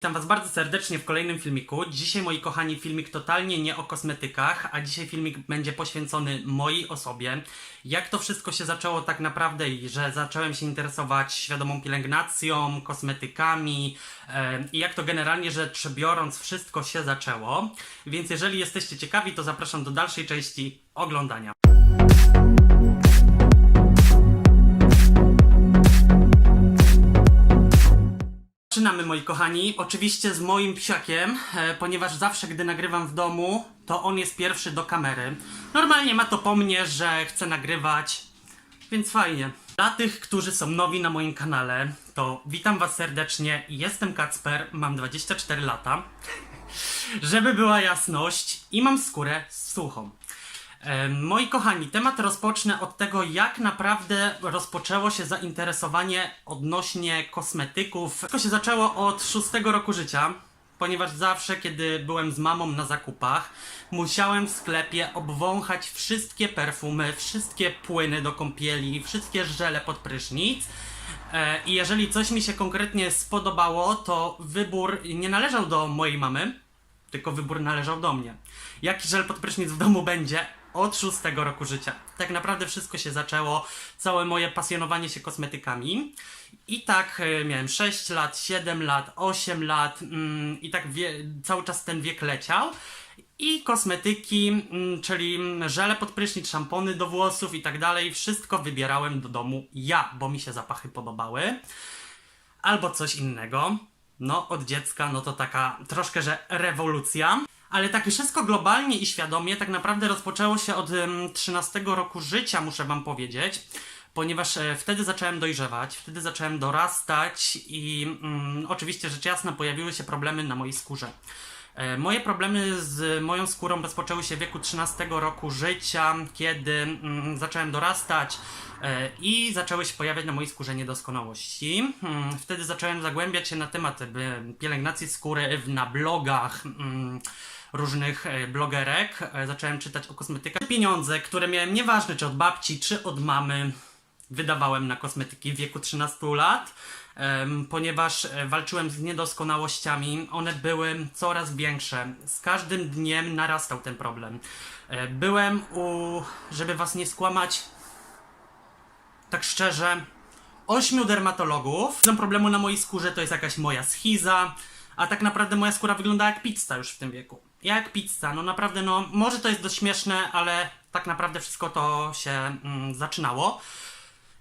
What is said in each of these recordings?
Witam Was bardzo serdecznie w kolejnym filmiku. Dzisiaj, moi kochani, filmik totalnie nie o kosmetykach, a dzisiaj filmik będzie poświęcony mojej osobie. Jak to wszystko się zaczęło tak naprawdę i że zacząłem się interesować świadomą pielęgnacją, kosmetykami e, i jak to generalnie rzecz biorąc wszystko się zaczęło. Więc jeżeli jesteście ciekawi, to zapraszam do dalszej części oglądania. Zaczynamy, moi kochani. Oczywiście z moim psiakiem, e, ponieważ zawsze, gdy nagrywam w domu, to on jest pierwszy do kamery. Normalnie ma to po mnie, że chce nagrywać, więc fajnie. Dla tych, którzy są nowi na moim kanale, to witam Was serdecznie. Jestem Kacper, mam 24 lata. Żeby była jasność, i mam skórę suchą. E, Moi kochani, temat rozpocznę od tego, jak naprawdę rozpoczęło się zainteresowanie odnośnie kosmetyków. Wszystko się zaczęło od szóstego roku życia, ponieważ zawsze, kiedy byłem z mamą na zakupach, musiałem w sklepie obwąchać wszystkie perfumy, wszystkie płyny do kąpieli, wszystkie żele pod prysznic. E, I jeżeli coś mi się konkretnie spodobało, to wybór nie należał do mojej mamy, tylko wybór należał do mnie. Jaki żel pod prysznic w domu będzie? Od szóstego roku życia. Tak naprawdę wszystko się zaczęło, całe moje pasjonowanie się kosmetykami. I tak e, miałem 6 lat, 7 lat, 8 lat mm, i tak wie, cały czas ten wiek leciał. I kosmetyki, mm, czyli mm, żele pod prysznic, szampony do włosów i tak dalej, wszystko wybierałem do domu ja, bo mi się zapachy podobały albo coś innego. No, od dziecka, no to taka troszkę, że rewolucja. Ale takie wszystko globalnie i świadomie tak naprawdę rozpoczęło się od em, 13 roku życia, muszę wam powiedzieć. Ponieważ e, wtedy zacząłem dojrzewać, wtedy zacząłem dorastać i mm, oczywiście rzecz jasna pojawiły się problemy na mojej skórze. E, Moje problemy z moją skórą rozpoczęły się w wieku 13 roku życia, kiedy mm, zacząłem dorastać e, i zaczęły się pojawiać na mojej skórze niedoskonałości. Mm, Wtedy zacząłem zagłębiać się na temat pielęgnacji skóry na blogach mm, różnych e, blogerek. E, Zacząłem czytać o kosmetykach. Pieniądze, które miałem nieważne czy od babci, czy od mamy, wydawałem na kosmetyki w wieku 13 lat, ponieważ e, walczyłem z niedoskonałościami. One były coraz większe. Z każdym dniem narastał ten problem. Byłem u, żeby was nie skłamać, tak szczerze, ośmiu dermatologów. Ten problemu na mojej skórze to jest jakaś moja schiza, a tak naprawdę moja skóra wygląda jak pizza już w tym wieku. Jak pizza, no naprawdę, no może to jest dość śmieszne, ale tak naprawdę wszystko to się mm, zaczynało.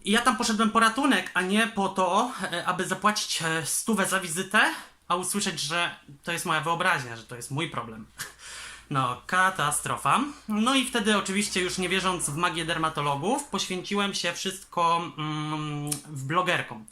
I ja tam poszedłem po ratunek, a nie po to, e, aby zapłacić e, stówę za wizytę, a usłyszeć, że to jest moja wyobraźnia, że to jest mój problem. No, katastrofa. No i wtedy oczywiście już nie wierząc w magię dermatologów, poświęciłem się wszystko mm, w blogerkom,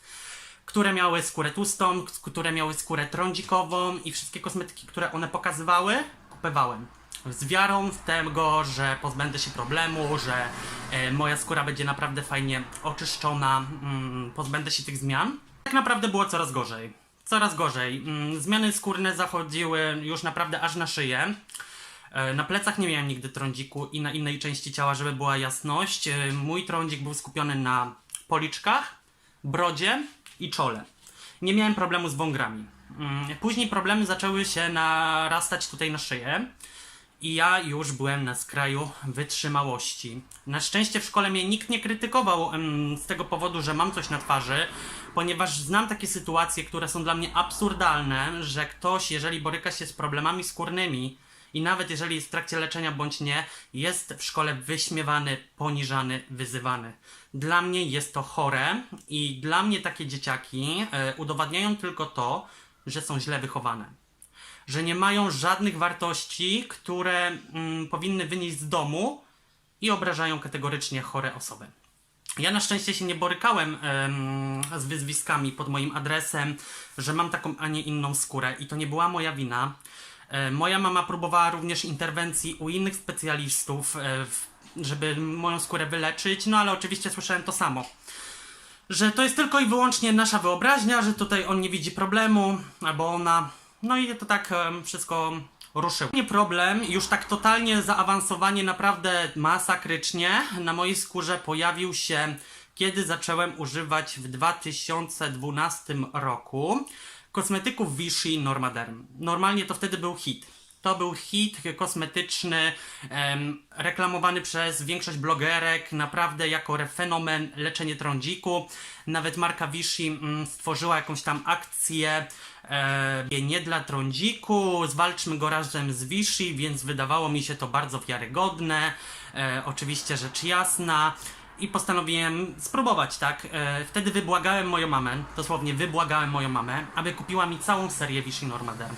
które miały skórę tłustą, które miały skórę trądzikową i wszystkie kosmetyki, które one pokazywały, kupowałem. Z wiarą w tego, że pozbędę się problemu, że e, moja skóra będzie naprawdę fajnie oczyszczona, mm, pozbędę się tych zmian. Tak naprawdę było coraz gorzej. Coraz gorzej. Mm, zmiany skórne zachodziły już naprawdę aż na szyję. E, Na plecach nie miałem nigdy trądziku i na innej części ciała, żeby była jasność. E, Mój trądzik był skupiony na policzkach, brodzie i czole. Nie miałem problemu z wągrami. Mm, Później problemy zaczęły się narastać tutaj na szyję. I ja już byłem na skraju wytrzymałości. Na szczęście w szkole mnie nikt nie krytykował z tego powodu, że mam coś na twarzy, ponieważ znam takie sytuacje, które są dla mnie absurdalne, że ktoś, jeżeli boryka się z problemami skórnymi i nawet jeżeli jest w trakcie leczenia bądź nie, jest w szkole wyśmiewany, poniżany, wyzywany. Dla mnie jest to chore i dla mnie takie dzieciaki e, udowadniają tylko to, że są źle wychowane że nie mają żadnych wartości, które mm, powinny wynieść z domu i obrażają kategorycznie chore osoby. Ja na szczęście się nie borykałem em, z wyzwiskami pod moim adresem, że mam taką, a nie inną skórę i to nie była moja wina. E, moja mama próbowała również interwencji u innych specjalistów, w, żeby moją skórę wyleczyć, no ale oczywiście słyszałem to samo że to jest tylko i wyłącznie nasza wyobraźnia, że tutaj on nie widzi problemu, albo ona. No i to tak wszystko ruszyło. Nie problem, już tak totalnie zaawansowanie naprawdę masakrycznie na mojej skórze pojawił się, kiedy zacząłem używać w 2012 roku kosmetyków Vichy Normaderm. Normalnie to wtedy był hit. To był hit kosmetyczny, reklamowany przez większość blogerek, naprawdę jako fenomen leczenie trądziku. Nawet marka Vichy mm, stworzyła jakąś tam akcję e, nie dla trądziku, zwalczmy go razem z Vichy, więc wydawało mi się to bardzo wiarygodne. E, oczywiście rzecz jasna. I postanowiłem spróbować, tak? E, wtedy wybłagałem moją mamę, dosłownie wybłagałem moją mamę, aby kupiła mi całą serię Vichy Normaderm.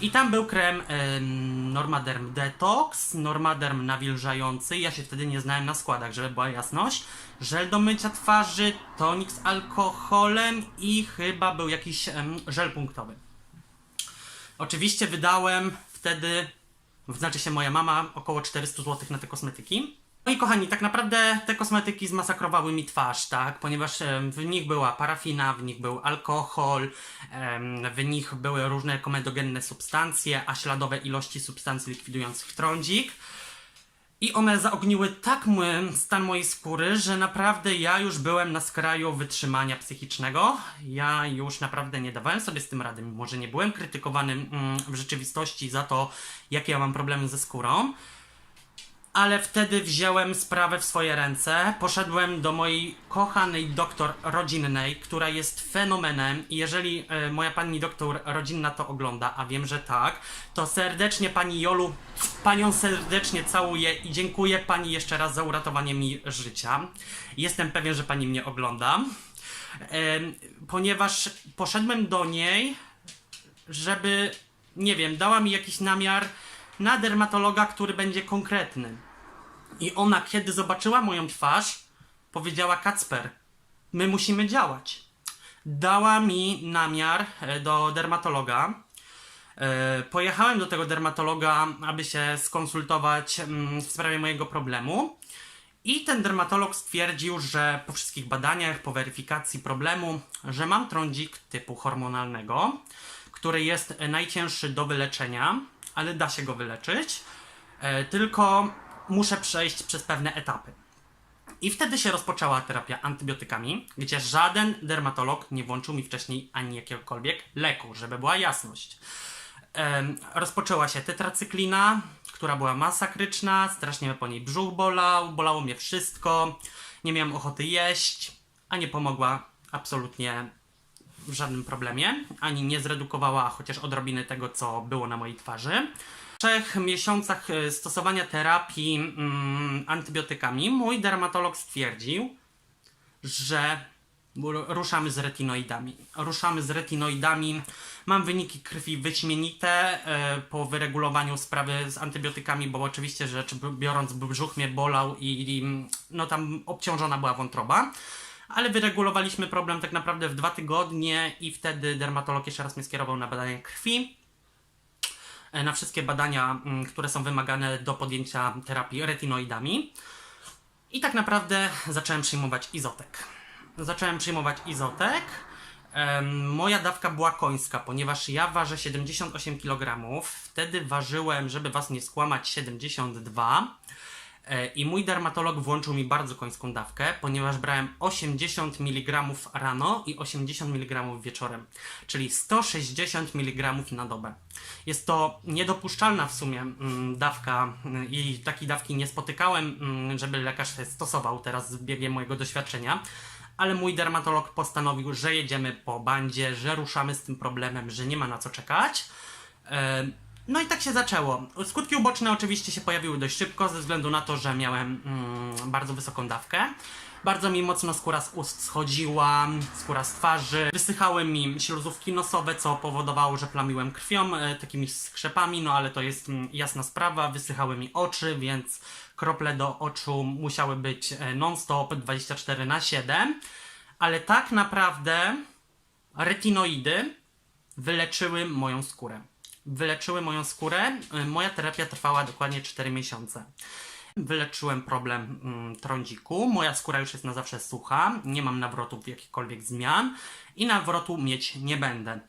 I tam był krem em, Normaderm Detox, Normaderm nawilżający. Ja się wtedy nie znałem na składach, żeby była jasność. Żel do mycia twarzy, tonik z alkoholem i chyba był jakiś żel punktowy. Oczywiście wydałem wtedy, znaczy się moja mama, około 400 zł na te kosmetyki. No i kochani, tak naprawdę te kosmetyki zmasakrowały mi twarz, tak? Ponieważ w nich była parafina, w nich był alkohol, w nich były różne komedogenne substancje, a śladowe ilości substancji likwidujących trądzik. I one zaogniły tak mój stan mojej skóry, że naprawdę ja już byłem na skraju wytrzymania psychicznego. Ja już naprawdę nie dawałem sobie z tym rady, mimo że nie byłem krytykowany mm, w rzeczywistości za to, jakie ja mam problemy ze skórą. Ale wtedy wziąłem sprawę w swoje ręce. Poszedłem do mojej kochanej doktor rodzinnej, która jest fenomenem. I jeżeli e, moja pani doktor rodzinna to ogląda, a wiem, że tak, to serdecznie pani Jolu, panią serdecznie całuję i dziękuję pani jeszcze raz za uratowanie mi życia. Jestem pewien, że pani mnie ogląda. Em, ponieważ poszedłem do niej, żeby, nie wiem, dała mi jakiś namiar na dermatologa, który będzie konkretny. I ona, kiedy zobaczyła moją twarz, powiedziała: Kacper, my musimy działać. Dała mi namiar e, do dermatologa. E, Pojechałem do tego dermatologa, aby się skonsultować mm, w sprawie mojego problemu. I ten dermatolog stwierdził, że po wszystkich badaniach, po weryfikacji problemu, że mam trądzik typu hormonalnego, który jest e, najcięższy do wyleczenia, ale da się go wyleczyć, e, tylko muszę przejść przez pewne etapy. I wtedy się rozpoczęła terapia antybiotykami, gdzie żaden dermatolog nie włączył mi wcześniej ani jakiegokolwiek leku, żeby była jasność. Rozpoczęła się tetracyklina, która była masakryczna, strasznie mnie po niej brzuch bolał, bolało mnie wszystko, nie miałem ochoty jeść, a nie pomogła absolutnie w żadnym problemie, ani nie zredukowała chociaż odrobiny tego, co było na mojej twarzy. W trzech miesiącach e, stosowania terapii mm, antybiotykami mój dermatolog stwierdził, że ru- ruszamy z retinoidami. Ruszamy z retinoidami. Mam wyniki krwi wyśmienite e, po wyregulowaniu sprawy z antybiotykami, bo oczywiście rzecz biorąc brzuch mnie bolał i, i no tam obciążona była wątroba. Ale wyregulowaliśmy problem tak naprawdę w dwa tygodnie i wtedy dermatolog jeszcze raz mnie skierował na badania krwi e, na wszystkie badania, mm, które są wymagane do podjęcia terapii retinoidami. I tak naprawdę zacząłem przyjmować izotek. Zacząłem przyjmować izotek. Moja dawka była końska, ponieważ ja ważę 78 kg. Wtedy ważyłem, żeby was nie skłamać, 72. E, I mój dermatolog włączył mi bardzo końską dawkę, ponieważ brałem 80 mg rano i 80 mg wieczorem, czyli 160 mg na dobę. Jest to niedopuszczalna w sumie mm, dawka mm, i takiej dawki nie spotykałem, mm, żeby lekarz stosował teraz z biegiem mojego doświadczenia. Ale mój dermatolog postanowił, że jedziemy po bandzie, że ruszamy z tym problemem, że nie ma na co czekać. No i tak się zaczęło. Skutki uboczne oczywiście się pojawiły dość szybko, ze względu na to, że miałem mm, bardzo wysoką dawkę. Bardzo mi mocno skóra z ust schodziła, skóra z twarzy. Wysychały mi śluzówki nosowe, co powodowało, że plamiłem krwią, e, takimi skrzepami, no ale to jest mm, jasna sprawa. Wysychały mi oczy, więc krople do oczu musiały być e, non-stop 24 na 7. Ale tak naprawdę retinoidy wyleczyły moją skórę. Wyleczyły moją skórę. Y, Moja terapia trwała dokładnie 4 miesiące. Wyleczyłem problem mm, trądziku. Moja skóra już jest na zawsze sucha. Nie mam nawrotów jakichkolwiek zmian i nawrotu mieć nie będę.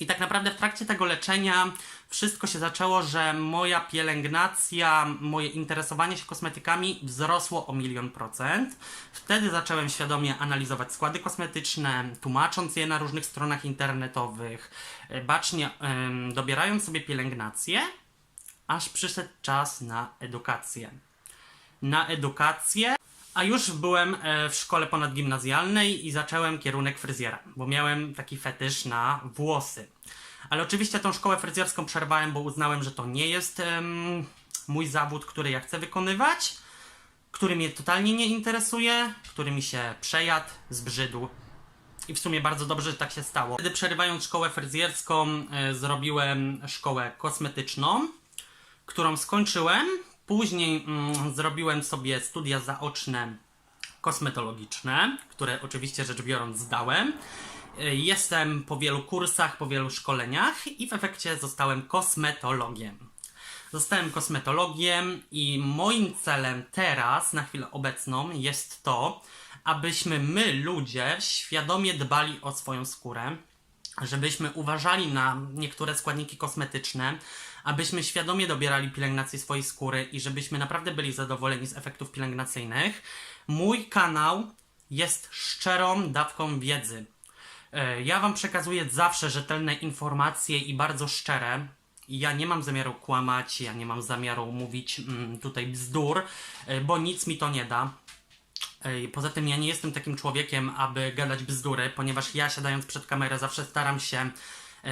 I tak naprawdę w trakcie tego leczenia wszystko się zaczęło, że moja pielęgnacja, moje interesowanie się kosmetykami wzrosło o milion procent. Wtedy zacząłem świadomie analizować składy kosmetyczne, tłumacząc je na różnych stronach internetowych, e, bacznie em, dobierając sobie pielęgnację, aż przyszedł czas na edukację. Na edukację a już byłem e, w szkole ponadgimnazjalnej i zacząłem kierunek fryzjera, bo miałem taki fetysz na włosy. Ale oczywiście tą szkołę fryzjerską przerwałem, bo uznałem, że to nie jest em, mój zawód, który ja chcę wykonywać, który mnie totalnie nie interesuje, który mi się przejadł, zbrzydł. I w sumie bardzo dobrze, że tak się stało. Wtedy przerywając szkołę fryzjerską, e, zrobiłem szkołę kosmetyczną, którą skończyłem. Później mm, zrobiłem sobie studia zaoczne kosmetologiczne, które oczywiście rzecz biorąc zdałem. Y, Jestem po wielu kursach, po wielu szkoleniach i w efekcie zostałem kosmetologiem. Zostałem kosmetologiem i moim celem teraz, na chwilę obecną, jest to, abyśmy my, ludzie, świadomie dbali o swoją skórę, żebyśmy uważali na niektóre składniki kosmetyczne, abyśmy świadomie dobierali pielęgnację swojej skóry i żebyśmy naprawdę byli zadowoleni z efektów pielęgnacyjnych. Mój kanał jest szczerą dawką wiedzy. E, Ja Wam przekazuję zawsze rzetelne informacje i bardzo szczere. Ja nie mam zamiaru kłamać, ja nie mam zamiaru mówić mm, tutaj bzdur, e, bo nic mi to nie da. Ej, Poza tym ja nie jestem takim człowiekiem, aby gadać bzdury, ponieważ ja siadając przed kamerę zawsze staram się, e,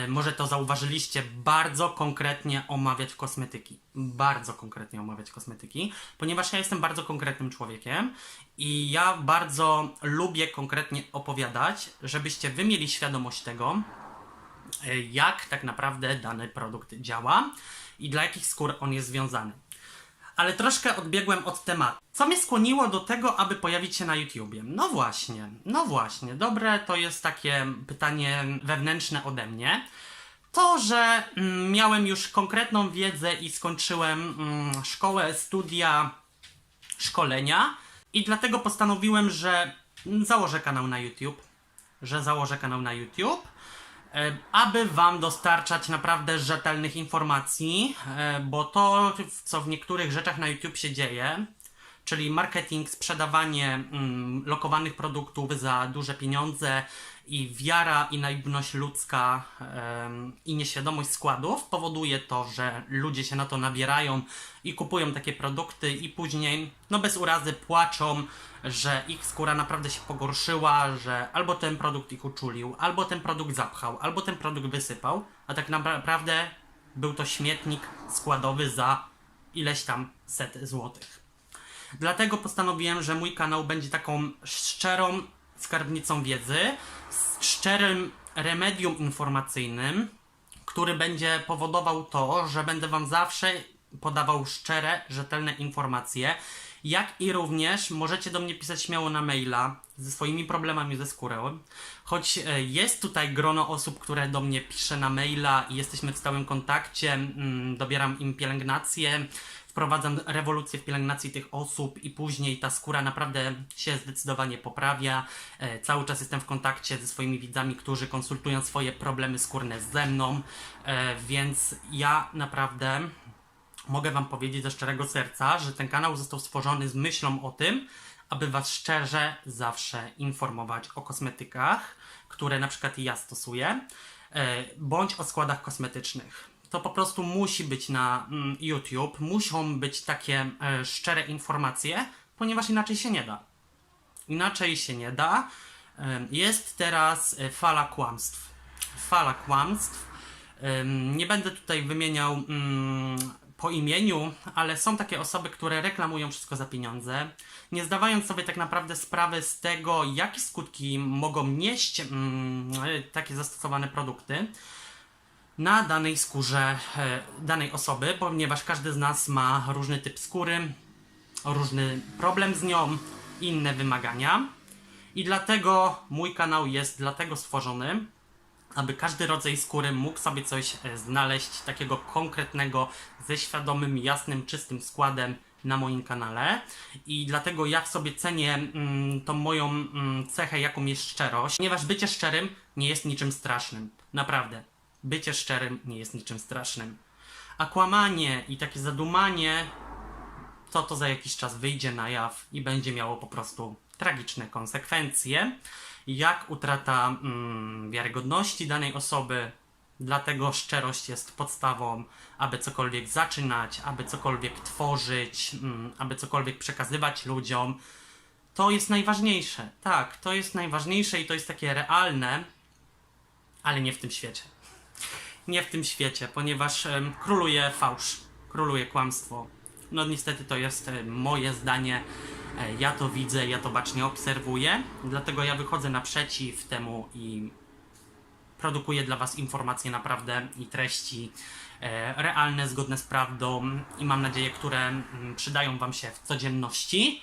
może to zauważyliście, bardzo konkretnie omawiać kosmetyki. Bardzo konkretnie omawiać kosmetyki, ponieważ ja jestem bardzo konkretnym człowiekiem i ja bardzo lubię konkretnie opowiadać, żebyście wy mieli świadomość tego, e, jak tak naprawdę dany produkt działa i dla jakich skór on jest związany. Ale troszkę odbiegłem od tematu. Co mnie skłoniło do tego, aby pojawić się na YouTubie? No właśnie, no właśnie, dobre to jest takie pytanie wewnętrzne ode mnie. To, że mm, miałem już konkretną wiedzę i skończyłem mm, szkołę, studia, szkolenia i dlatego postanowiłem, że mm, założę kanał na YouTube, że założę kanał na YouTube, aby Wam dostarczać naprawdę rzetelnych informacji, bo to, co w niektórych rzeczach na YouTube się dzieje, czyli marketing, sprzedawanie mm, lokowanych produktów za duże pieniądze i wiara i naiwność ludzka i nieświadomość składów powoduje to, że ludzie się na to nabierają i kupują takie produkty i później, no bez urazy, płaczą, że ich skóra naprawdę się pogorszyła, że albo ten produkt ich uczulił, albo ten produkt zapchał, albo ten produkt wysypał, a tak naprawdę był to śmietnik składowy za ileś tam set złotych. Dlatego postanowiłem, że mój kanał będzie taką szczerą skarbnicą wiedzy, z szczerym remedium informacyjnym, który będzie powodował to, że będę Wam zawsze podawał szczere, rzetelne informacje, jak i również możecie do mnie pisać śmiało na maila ze swoimi problemami ze skórą. Choć e, jest tutaj grono osób, które do mnie pisze na maila i jesteśmy w stałym kontakcie, mm, dobieram im pielęgnację, wprowadzam rewolucję w pielęgnacji tych osób i później ta skóra naprawdę się zdecydowanie poprawia. E, cały czas jestem w kontakcie ze swoimi widzami, którzy konsultują swoje problemy skórne ze mną, e, więc ja naprawdę mogę Wam powiedzieć ze szczerego serca, że ten kanał został stworzony z myślą o tym, aby Was szczerze zawsze informować o kosmetykach, które na przykład ja stosuję, e, bądź o składach kosmetycznych. To po prostu musi być na mm, YouTube, muszą być takie e, szczere informacje, ponieważ inaczej się nie da. Inaczej się nie da. Jest teraz e, fala kłamstw. Fala kłamstw. Nie będę tutaj wymieniał mm, po imieniu, ale są takie osoby, które reklamują wszystko za pieniądze, nie zdawając sobie tak naprawdę sprawy z tego, jakie skutki mogą nieść mm, e, takie zastosowane produkty na danej skórze e, danej osoby, ponieważ każdy z nas ma różny typ skóry, różny problem z nią, inne wymagania. I dlatego mój kanał jest dlatego stworzony, aby każdy rodzaj skóry mógł sobie coś e, znaleźć takiego konkretnego, ze świadomym, jasnym, czystym składem na moim kanale. I dlatego ja w sobie cenię mm, tą moją mm, cechę, jaką jest szczerość, ponieważ bycie szczerym nie jest niczym strasznym. Naprawdę. Bycie szczerym nie jest niczym strasznym. A kłamanie i takie zadumanie, to to za jakiś czas wyjdzie na jaw i będzie miało po prostu tragiczne konsekwencje, jak utrata mm, wiarygodności danej osoby. Dlatego szczerość jest podstawą, aby cokolwiek zaczynać, aby cokolwiek tworzyć, mm, aby cokolwiek przekazywać ludziom. To jest najważniejsze. Tak, to jest najważniejsze i to jest takie realne, ale nie w tym świecie. Nie w tym świecie, ponieważ króluje fałsz, króluje kłamstwo. No niestety to jest moje zdanie. E, Ja to widzę, ja to bacznie obserwuję, dlatego ja wychodzę naprzeciw temu i produkuję dla Was informacje naprawdę i treści e, realne, zgodne z prawdą i mam nadzieję, które mm, przydają Wam się w codzienności.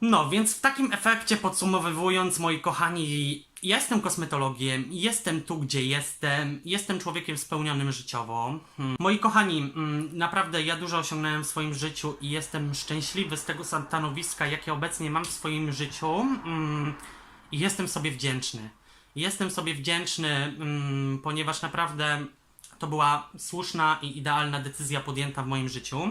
No, więc w takim efekcie podsumowując, moi kochani, ja jestem kosmetologiem, jestem tu, gdzie jestem, jestem człowiekiem spełnionym życiowo. Hmm. Moi kochani, mm, naprawdę ja dużo osiągnąłem w swoim życiu i jestem szczęśliwy z tego stanowiska, jakie obecnie mam w swoim życiu mm, i jestem sobie wdzięczny. Jestem sobie wdzięczny, ponieważ naprawdę to była słuszna i idealna decyzja podjęta w moim życiu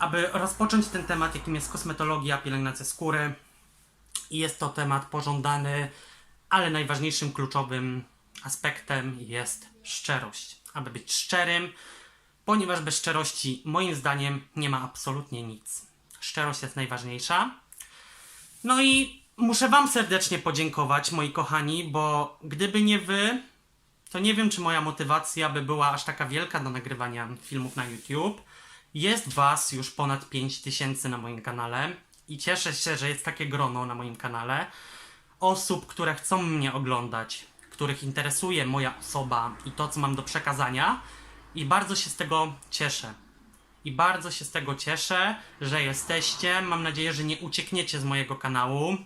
aby rozpocząć ten temat, jakim jest kosmetologia, pielęgnacja skóry. I jest to temat pożądany, ale najważniejszym, kluczowym aspektem jest szczerość. Aby być szczerym, ponieważ bez szczerości, moim zdaniem, nie ma absolutnie nic. Szczerość jest najważniejsza. No i muszę Wam serdecznie podziękować, moi kochani, bo gdyby nie Wy, to nie wiem, czy moja motywacja by była aż taka wielka do nagrywania filmów na YouTube. Jest Was już ponad 5000 na moim kanale i cieszę się, że jest takie grono na moim kanale osób, które chcą mnie oglądać, których interesuje moja osoba i to, co mam do przekazania i bardzo się z tego cieszę. I bardzo się z tego cieszę, że jesteście. Mam nadzieję, że nie uciekniecie z mojego kanału,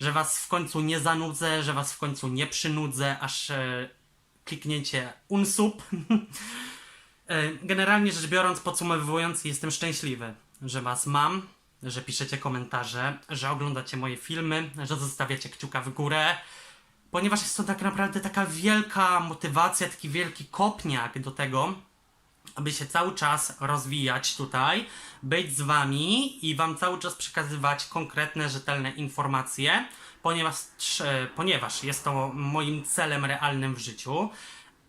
że Was w końcu nie zanudzę, że Was w końcu nie przynudzę, aż e, klikniecie unsub. E, Generalnie rzecz biorąc, podsumowując, jestem szczęśliwy, że Was mam, że piszecie komentarze, że oglądacie moje filmy, że zostawiacie kciuka w górę, ponieważ jest to tak naprawdę taka wielka motywacja, taki wielki kopniak do tego, aby się cały czas rozwijać tutaj, być z Wami i Wam cały czas przekazywać konkretne, rzetelne informacje, ponieważ, e, ponieważ jest to moim celem realnym w życiu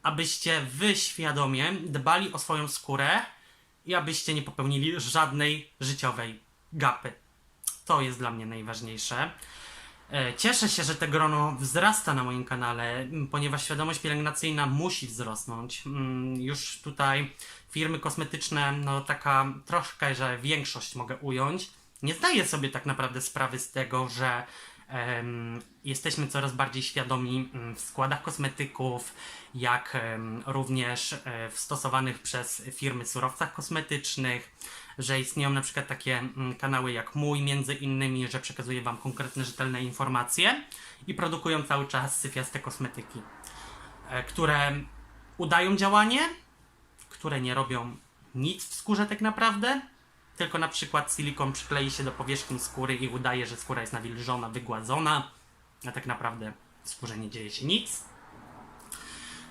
abyście wy świadomie dbali o swoją skórę i abyście nie popełnili żadnej życiowej gapy. To jest dla mnie najważniejsze. E, Cieszę się, że te grono wzrasta na moim kanale, ponieważ świadomość pielęgnacyjna musi wzrosnąć. Mm, Już tutaj firmy kosmetyczne, no taka troszkę, że większość mogę ująć, nie zdaje sobie tak naprawdę sprawy z tego, że em, jesteśmy coraz bardziej świadomi mm, w składach kosmetyków, jak em, również e, w stosowanych przez firmy surowcach kosmetycznych, że istnieją na przykład takie mm, kanały jak mój, między innymi, że przekazuje Wam konkretne, rzetelne informacje i produkują cały czas syfiaste kosmetyki, e, które udają działanie, które nie robią nic w skórze tak naprawdę, tylko na przykład silikon przyklei się do powierzchni skóry i udaje, że skóra jest nawilżona, wygładzona, a tak naprawdę w skórze nie dzieje się nic.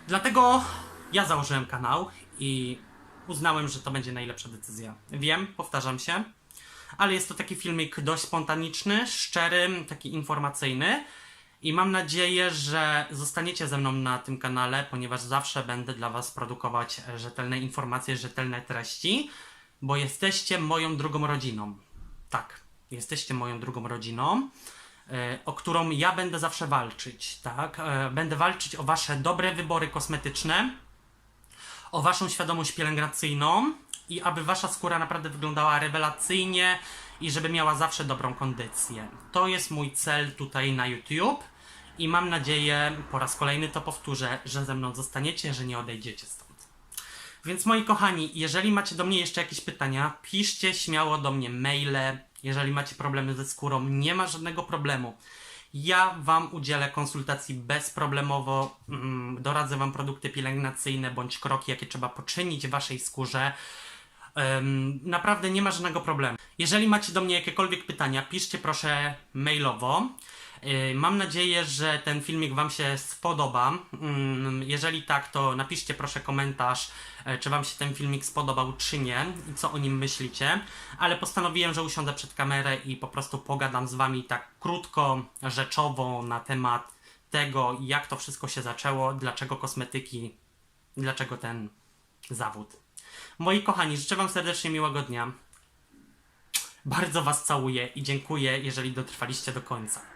Dlatego ja założyłem kanał i uznałem, że to będzie najlepsza decyzja. Wiem, powtarzam się, ale jest to taki filmik dość spontaniczny, szczery, taki informacyjny. I mam nadzieję, że zostaniecie ze mną na tym kanale, ponieważ zawsze będę dla Was produkować rzetelne informacje, rzetelne treści, bo jesteście moją drugą rodziną. Tak, jesteście moją drugą rodziną, e, o którą ja będę zawsze walczyć. Tak, E, będę walczyć o Wasze dobre wybory kosmetyczne, o Waszą świadomość pielęgnacyjną i aby Wasza skóra naprawdę wyglądała rewelacyjnie i żeby miała zawsze dobrą kondycję. To jest mój cel tutaj na YouTube i mam nadzieję, po raz kolejny to powtórzę, że ze mną zostaniecie, że nie odejdziecie stąd. Więc moi kochani, jeżeli macie do mnie jeszcze jakieś pytania, piszcie śmiało do mnie maile. Jeżeli macie problemy ze skórą, nie ma żadnego problemu. Ja Wam udzielę konsultacji bezproblemowo, mm, doradzę Wam produkty pielęgnacyjne bądź kroki, jakie trzeba poczynić w Waszej skórze. Naprawdę nie ma żadnego problemu. Jeżeli macie do mnie jakiekolwiek pytania, piszcie proszę mailowo. Yy, Mam nadzieję, że ten filmik Wam się spodoba. Mm, Jeżeli tak, to napiszcie proszę komentarz, e, czy Wam się ten filmik spodobał, czy nie, i co o nim myślicie. Ale postanowiłem, że usiądę przed kamerę i po prostu pogadam z Wami tak krótko, rzeczowo na temat tego, jak to wszystko się zaczęło, dlaczego kosmetyki, dlaczego ten zawód. Moi kochani, życzę Wam serdecznie miłego dnia. Bardzo Was całuję i dziękuję, jeżeli dotrwaliście do końca.